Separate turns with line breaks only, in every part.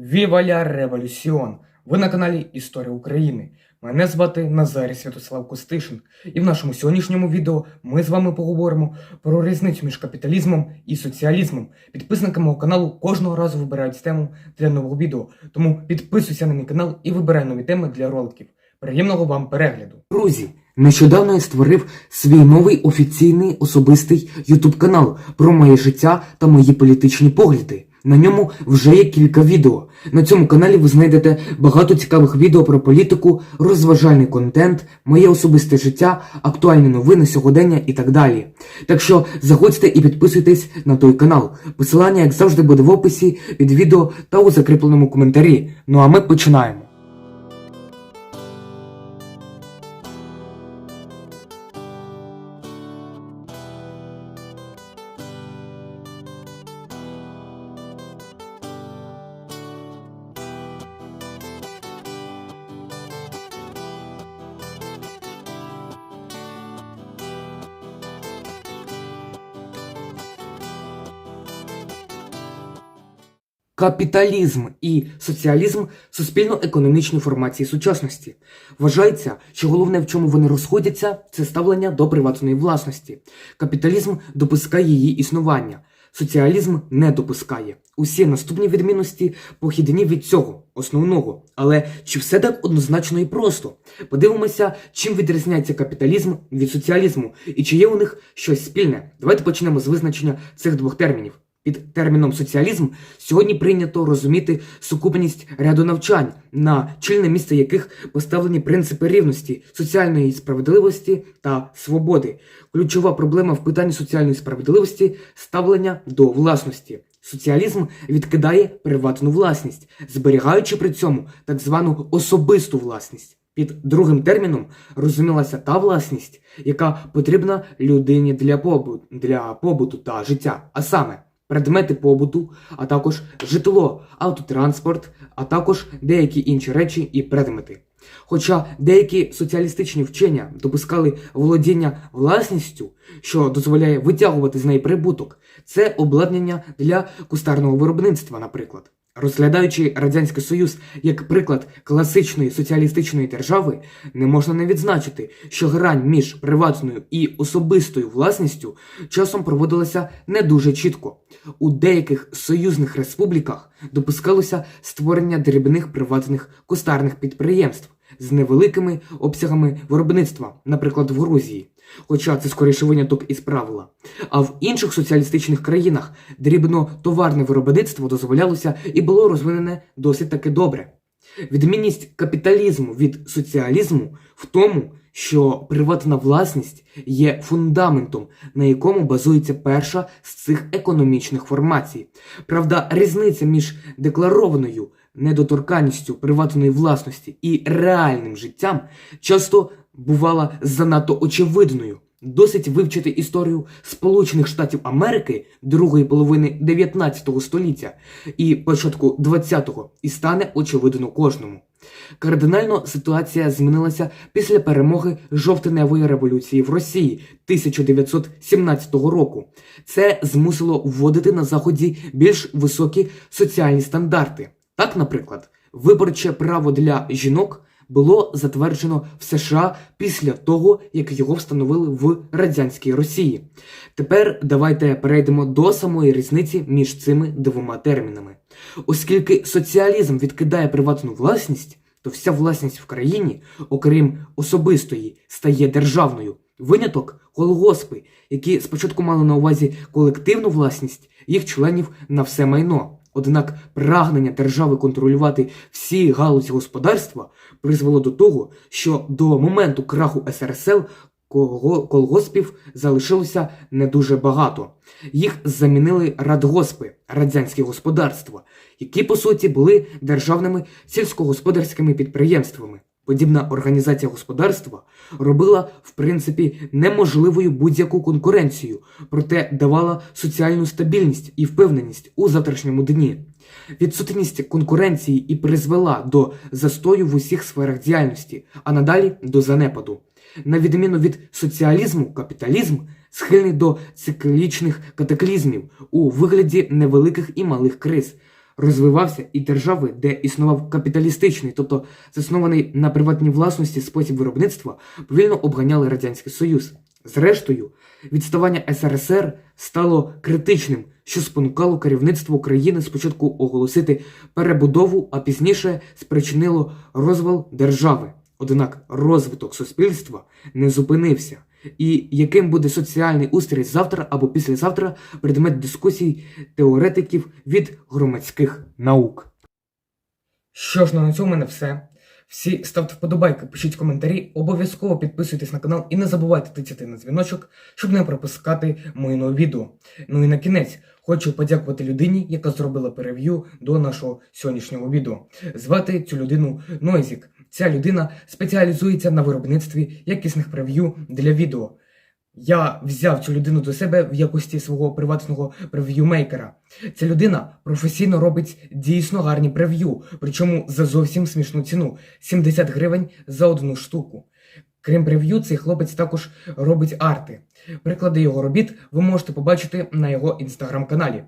Віва ля революціон! Ви на каналі Історія України. Мене звати Назарій Святослав Костишин, і в нашому сьогоднішньому відео ми з вами поговоримо про різницю між капіталізмом і соціалізмом. Підписники мого каналу кожного разу вибирають тему для нового відео, тому підписуйся на мій канал і вибирай нові теми для роликів. Приємного вам перегляду!
Друзі, нещодавно я створив свій новий офіційний особистий ютуб канал про моє життя та мої політичні погляди. На ньому вже є кілька відео. На цьому каналі ви знайдете багато цікавих відео про політику, розважальний контент, моє особисте життя, актуальні новини, сьогодення і так далі. Так що заходьте і підписуйтесь на той канал. Посилання, як завжди, буде в описі під відео та у закріпленому коментарі. Ну а ми починаємо. Капіталізм і соціалізм суспільно-економічні формації сучасності. Вважається, що головне, в чому вони розходяться, це ставлення до приватної власності. Капіталізм допускає її існування, соціалізм не допускає. Усі наступні відмінності похідні від цього основного. Але чи все так однозначно і просто? Подивимося, чим відрізняється капіталізм від соціалізму і чи є у них щось спільне. Давайте почнемо з визначення цих двох термінів. Під терміном соціалізм сьогодні прийнято розуміти сукупність ряду навчань, на чільне місце яких поставлені принципи рівності, соціальної справедливості та свободи. Ключова проблема в питанні соціальної справедливості ставлення до власності. Соціалізм відкидає приватну власність, зберігаючи при цьому так звану особисту власність. Під другим терміном розумілася та власність, яка потрібна людині для побуту, для побуту та життя, а саме предмети побуту, а також житло, автотранспорт, а також деякі інші речі і предмети. Хоча деякі соціалістичні вчення допускали володіння власністю, що дозволяє витягувати з неї прибуток, це обладнання для кустарного виробництва, наприклад. Розглядаючи Радянський Союз як приклад класичної соціалістичної держави, не можна не відзначити, що грань між приватною і особистою власністю часом проводилася не дуже чітко. У деяких союзних республіках допускалося створення дрібних приватних кустарних підприємств з невеликими обсягами виробництва, наприклад, в Грузії. Хоча це скоріше виняток із правила. А в інших соціалістичних країнах дрібно-товарне виробництво дозволялося і було розвинене досить таки добре. Відмінність капіталізму від соціалізму в тому, що приватна власність є фундаментом, на якому базується перша з цих економічних формацій. Правда, різниця між декларованою недоторканністю приватної власності і реальним життям часто бувала занадто очевидною. Досить вивчити історію Сполучених Штатів Америки другої половини 19 століття і початку 20-го і стане очевидно кожному. Кардинально ситуація змінилася після перемоги жовтневої революції в Росії 1917 року. Це змусило вводити на заході більш високі соціальні стандарти. Так, наприклад, виборче право для жінок було затверджено в США після того, як його встановили в радянській Росії. Тепер давайте перейдемо до самої різниці між цими двома термінами. Оскільки соціалізм відкидає приватну власність, то вся власність в країні, окрім особистої, стає державною. Виняток колгоспи, які спочатку мали на увазі колективну власність їх членів на все майно. Однак прагнення держави контролювати всі галузі господарства призвело до того, що до моменту краху кого- колгоспів залишилося не дуже багато. Їх замінили радгоспи, радянські господарства, які по суті були державними сільськогосподарськими підприємствами. Подібна організація господарства робила в принципі неможливою будь-яку конкуренцію, проте давала соціальну стабільність і впевненість у завтрашньому дні. Відсутність конкуренції і призвела до застою в усіх сферах діяльності, а надалі до занепаду. На відміну від соціалізму, капіталізм схильний до циклічних катаклізмів у вигляді невеликих і малих криз, розвивався, і держави, де існував капіталістичний, тобто заснований на приватній власності спосіб виробництва, повільно обганяли Радянський Союз. Зрештою, відставання СРСР стало критичним, що спонукало керівництво України спочатку оголосити перебудову, а пізніше спричинило розвал держави. Однак розвиток суспільства не зупинився. І яким буде соціальний устрій завтра або післязавтра предмет дискусій теоретиків від громадських наук.
Що ж, ну на цьому мене все. Всі ставте вподобайки, пишіть коментарі, обов'язково підписуйтесь на канал і не забувайте тицяти на дзвіночок, щоб не пропускати мої нові відео. Ну і на кінець хочу подякувати людині, яка зробила перев'ю до нашого сьогоднішнього відео. Звати цю людину Нойзік. Ця людина спеціалізується на виробництві якісних прев'ю для відео. Я взяв цю людину до себе в якості свого приватного прев'ю-мейкера. Ця людина професійно робить дійсно гарні прев'ю, причому за зовсім смішну ціну 70 гривень за одну штуку. Крім прев'ю, цей хлопець також робить арти. Приклади його робіт ви можете побачити на його інстаграм-каналі.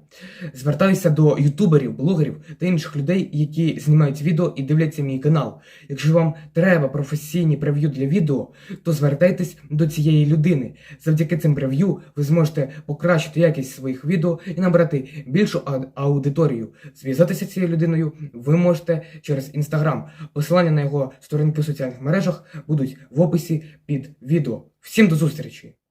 Звертаюся до ютуберів, блогерів та інших людей, які знімають відео і дивляться мій канал. Якщо вам треба професійні прев'ю для відео, то звертайтесь до цієї людини. Завдяки цим прев'ю ви зможете покращити якість своїх відео і набрати більшу аудиторію. Зв'язатися з цією людиною ви можете через інстаграм. Посилання на його сторінки в соціальних мережах будуть в описі під відео. Всім до зустрічі!